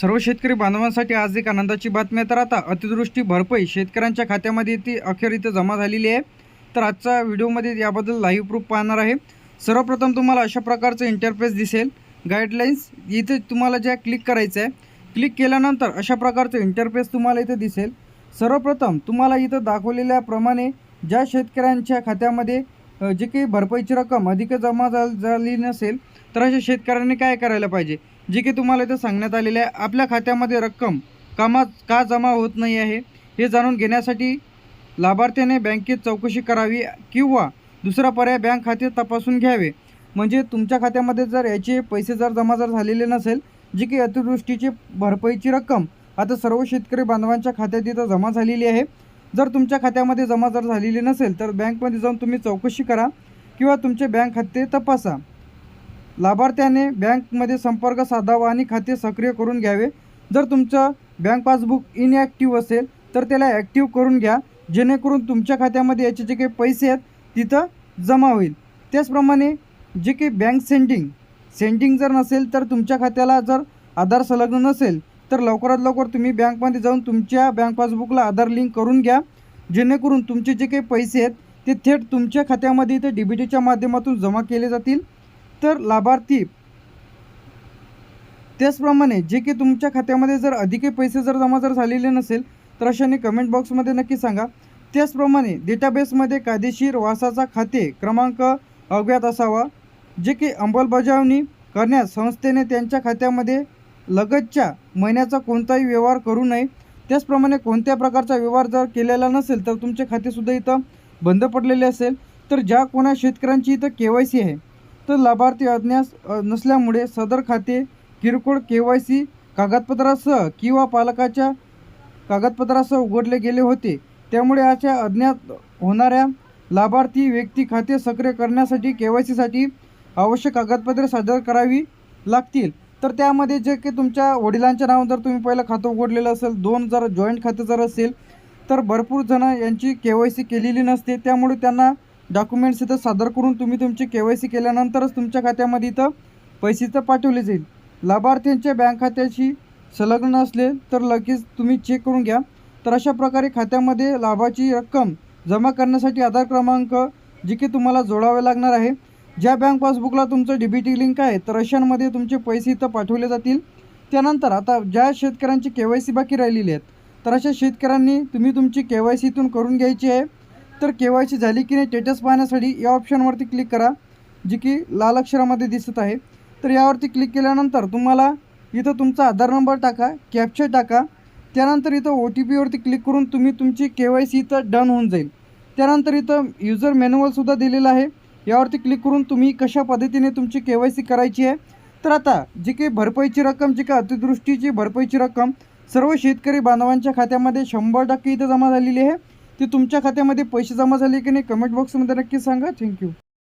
सर्व शेतकरी बांधवांसाठी आज एक आनंदाची बातमी आहे. तर आता अतिवृष्टी भरपाई शेतकऱ्यांच्या खात्यामध्ये ती अखेर इथं जमा झालेली आहे. तर आजच्या व्हिडिओमध्ये याबद्दल लाईव्ह प्रूफ पाहणार आहे. सर्वप्रथम तुम्हाला अशा प्रकारचं इंटरफेस दिसेल. गाईडलाईन्स इथे तुम्हाला ज्या क्लिक करायचं आहे क्लिक केल्यानंतर अशा प्रकारचं इंटरफेस तुम्हाला इथं दिसेल. सर्वप्रथम तुम्हाला इथं दाखवलेल्याप्रमाणे ज्या शेतकऱ्यांच्या खात्यामध्ये जे काही भरपाईची रक्कम अधिक जमा झाली नसेल तर अशा शेतकऱ्यांनी काय करायला पाहिजे? जे की तुम्हाला इथं सांगण्यात आलेले आहे आपल्या खात्यामध्ये रक्कम कामा का जमा होत नाही आहे हे जाणून घेण्यासाठी लाभार्थ्याने बँकेत चौकशी करावी किंवा दुसरा पर्याय बँक खाते तपासून घ्यावे. म्हणजे तुमच्या खात्यामध्ये जर याचे पैसे जर जमा जर झालेले नसेल जी की अतिवृष्टीची भरपाईची रक्कम आता सर्व शेतकरी बांधवांच्या खात्यात इथं जमा झालेली आहे. जर तुमच्या खात्यामध्ये जमा जर झालेली नसेल तर बँकमध्ये जाऊन तुम्ही चौकशी करा किंवा तुमचे बँक खाते तपासा. लाभार्थ्याने बँकमध्ये संपर्क साधावा आणि खाते सक्रिय करून घ्यावे. जर तुमचं बँक पासबुक इनॲक्टिव्ह असेल तर त्याला ॲक्टिव्ह करून घ्या. जेणेकरून तुमच्या खात्यामध्ये याचे जे काही पैसे आहेत तिथं जमा होईल. त्याचप्रमाणे जे काही बँक सेंडिंग सेंडिंग जर नसेल तर तुमच्या खात्याला जर आधार संलग्न नसेल तर लवकरात लवकर तुम्ही बँकमध्ये जाऊन तुमच्या बँक पासबुकला आधार लिंक करून घ्या. जेणेकरून तुमचे जे काही पैसे आहेत ते थेट तुमच्या खात्यामध्ये इथं डी बी टीच्या माध्यमातून जमा केले जातील. तर लाभार्थी. त्याचप्रमाणे जे की तुमच्या खात्यामध्ये जर अधिक पैसे जर जमा जर झालेले नसेल तर अशाने कमेंट बॉक्समध्ये नक्की सांगा. त्याचप्रमाणे डेटाबेसमध्ये कायदेशीर वासाचा खाते क्रमांक अज्ञात असावा. जे की अंमलबजावणी करण्यास संस्थेने त्यांच्या खात्यामध्ये लगतच्या महिन्याचा कोणताही व्यवहार करू नये. त्याचप्रमाणे कोणत्या प्रकारचा व्यवहार जर केलेला नसेल तर तुमचे खातेसुद्धा इथं बंद पडलेले असेल. तर ज्या कोणा शेतकऱ्यांची इथं के वाय सी आहे तर लाभार्थी अज्ञास नसल्यामुळे सदर खाते किरकोळ के वाय सी कागदपत्रासह किंवा पालकाच्या कागदपत्रासह उघडले गेले होते. त्यामुळे अशा अज्ञात होणाऱ्या लाभार्थी व्यक्ती खाते सक्रिय करण्यासाठी के वाय सीसाठी आवश्यक कागदपत्रे सादर करावी लागतील. तर त्यामध्ये जे की तुमच्या वडिलांच्या नावं जर तुम्ही पहिलं खातं उघडलेलं असेल दोन जर जॉईंट खातं जर असेल तर भरपूर जण यांची के वाय सी केलेली नसते. त्यामुळे त्यांना डॉक्युमेंट्स इथं सादर करून तुम्ही तुमची के वाय सी केल्यानंतरच तुमच्या खात्यामध्ये इथं पैसे तर पाठवले जाईल. लाभार्थ्यांच्या बँक खात्याशी संलग्न असले तर लगेच तुम्ही चेक करून घ्या. तर अशा प्रकारे खात्यामध्ये लाभाची रक्कम जमा करण्यासाठी आधार क्रमांक जी की तुम्हाला जोडावे लागणार आहे. ज्या बँक पासबुकला तुमचं डीबीटी लिंक आहे तर अशांमध्ये तुमचे पैसे इथं पाठवले जातील. त्यानंतर आता ज्या शेतकऱ्यांची के वाय सी बाकी राहिलेली आहेत तर अशा शेतकऱ्यांनी तुम्ही तुमची के वाय सीतून करून घ्यायची आहे. तर के वाय सी झाली की नाही स्टेटस पाहण्यासाठी या ऑप्शनवरती क्लिक करा जी की लाल अक्षरामध्ये दिसत आहे. तर यावरती क्लिक केल्यानंतर तुम्हाला इथं तुमचा आधार नंबर टाका कॅप्चर टाका. त्यानंतर इथं ओ टी पीवरती क्लिक करून तुम्ही तुमची के वाय सी इथं डन होऊन जाईल. त्यानंतर इथं युजर मॅन्युअलसुद्धा दिलेलं आहे. यावरती क्लिक करून तुम्ही कशा पद्धतीने तुमची के वाय सी करायची आहे. तर आता जी काही भरपाईची रक्कम जी काही अतिदृष्टीची भरपाईची रक्कम सर्व शेतकरी बांधवांच्या खात्यामध्ये शंभर टक्के इथं जमा झालेली आहे. ती तुमच्या खात्यामध्ये पैसे जमा झाले की नाही कमेंट बॉक्समध्ये नक्की सांगा. थँक्यू